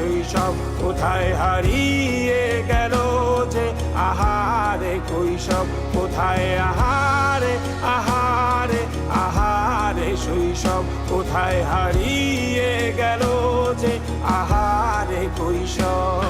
শৈশব কোথায় হারিয়ে গেল যে? আহারে, কৈশব কোথায়? আহারে আহারে আহারে, শৈশব কোথায় হারিয়ে গেল যে? আহারে, কৈশব।